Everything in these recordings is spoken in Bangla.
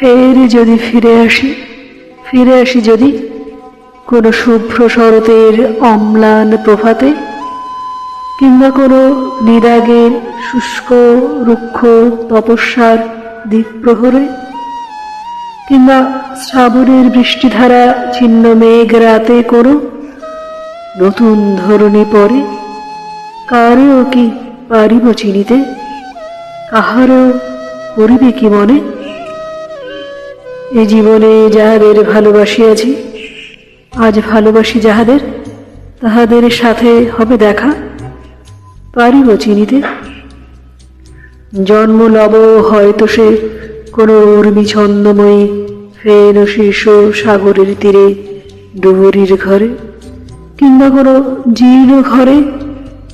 ফের যদি ফিরে আসি ফিরে আসি যদি কোনো শুভ্র শরতের অম্লান প্রভাতে কিংবা কোনো নিদাগের শুষ্ক, রুক্ষ তপস্যার দ্বীপ্রহরে কিংবা শ্রাবণের বৃষ্টিধারা ছিন্ন মেঘ রাতে কোনো নতুন ধরনী পরে, কারেও কি পারিব চিনিতে? কাহারও করিবে কি মনে? এ জীবনে যাহাদের ভালোবাসিয়াছি আজ ভালোবাসি যাহাদের, তাহাদের সাথে হবে দেখা, পারিব চিনিতে। জন্ম লব হয়তো সে কোনো উর্মি ছন্দময়ী ফেন শীর্ষ সাগরের তীরে, ডুবুরির ঘরে, কিংবা কোনো জীর্ণ ঘরে,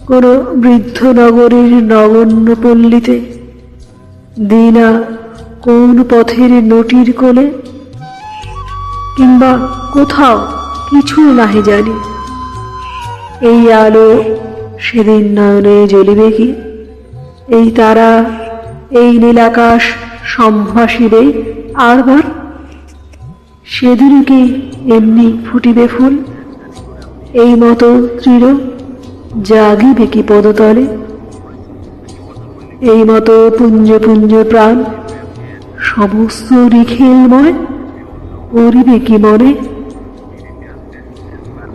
কোনো বৃদ্ধ নগরীর নগণ্য পল্লীতে দিনা কোন পথের নটির কোলে? কিংবা কোথাও কিছু নাহি জানি। এই আলো সেদিন নয়নে জ্বলিবে কি? এই তারা, এই নীলাকাশ সম্ভাসিবে আরবার? সেদিন কি এমনি ফুটিবে ফুল? এই মতো দৃঢ় জাগিবে কি পদতলে? এই মতো পুঞ্জ পুঞ্জ প্রাণ সমস্ত নিখিলময় পরিবে কি মনে?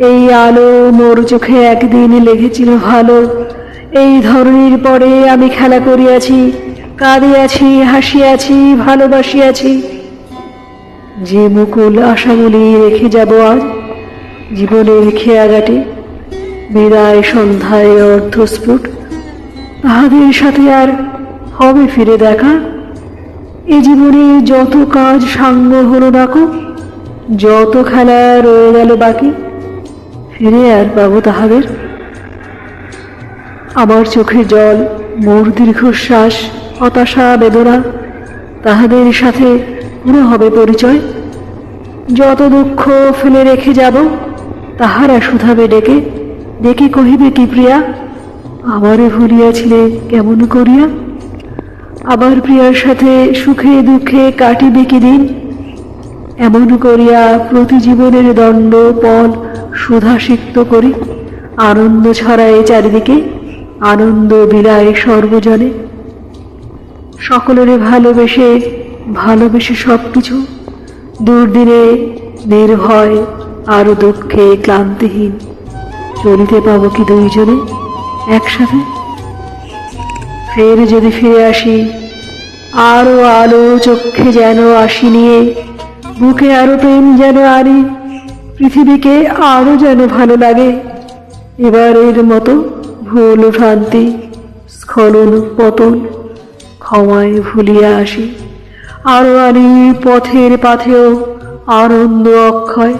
এই আলো মোর চোখে একদিন লেগেছিল ভালো। এই ধরনের পরে আমি খেলা করিয়াছি, কাঁদিয়াছি, হাসিয়াছি, ভালোবাসিয়াছি। যে মুকুল আশাগুলি রেখে যাব আজ জীবনের খেয়াঘাটে বিদায় সন্ধ্যায় অর্ধস্ফুট, তাহাদের সাথে আর হবে ফিরে দেখা? এ জীবনে যত কাজ সাঙ্গ হলো ডাকো যত খেলা রয়ে গেল বাকি, ফিরে আর পাবো তাহাদের। আমার চোখে জল, মোর দীর্ঘশ্বাস, হতাশা, বেদনা, তাহাদের সাথে পুরো হবে পরিচয়। যত দুঃখ ফেলে রেখে যাব, তাহারা শুধাবে ডেকে ডেকে কহিবে কি প্রিয়া, আমারে ভুলিয়াছিলে কেমন করিয়া? আবার প্রিয়ার সাথে সুখে দুঃখে কাটিবে কি দিন এমন করিয়া প্রতি জীবনের দণ্ড পল সুধাসিক্ত করি। আনন্দ ছড়ায় চারিদিকে, আনন্দ বিলায় সর্বজনে। সকলের ভালোবেসে ভালোবেসে সব কিছু দুর্দিনে নির্ভয়, আর দুঃখে ক্লান্তিহীন। চলিতে পাবো কি দুইজনে একসাথে? ফের যদি ফিরে আসি, আরও আলো চক্ষে যেন আসি নিয়ে, বুকে আরও প্রেম যেন আনি, পৃথিবীকে আরও যেন ভালো লাগে, এবারের মতো ভুল ভ্রান্তি, স্খলন পতন ক্ষমায় ভুলিয়া আসি। আরও আনি পথের পাথেও আনন্দ অক্ষয়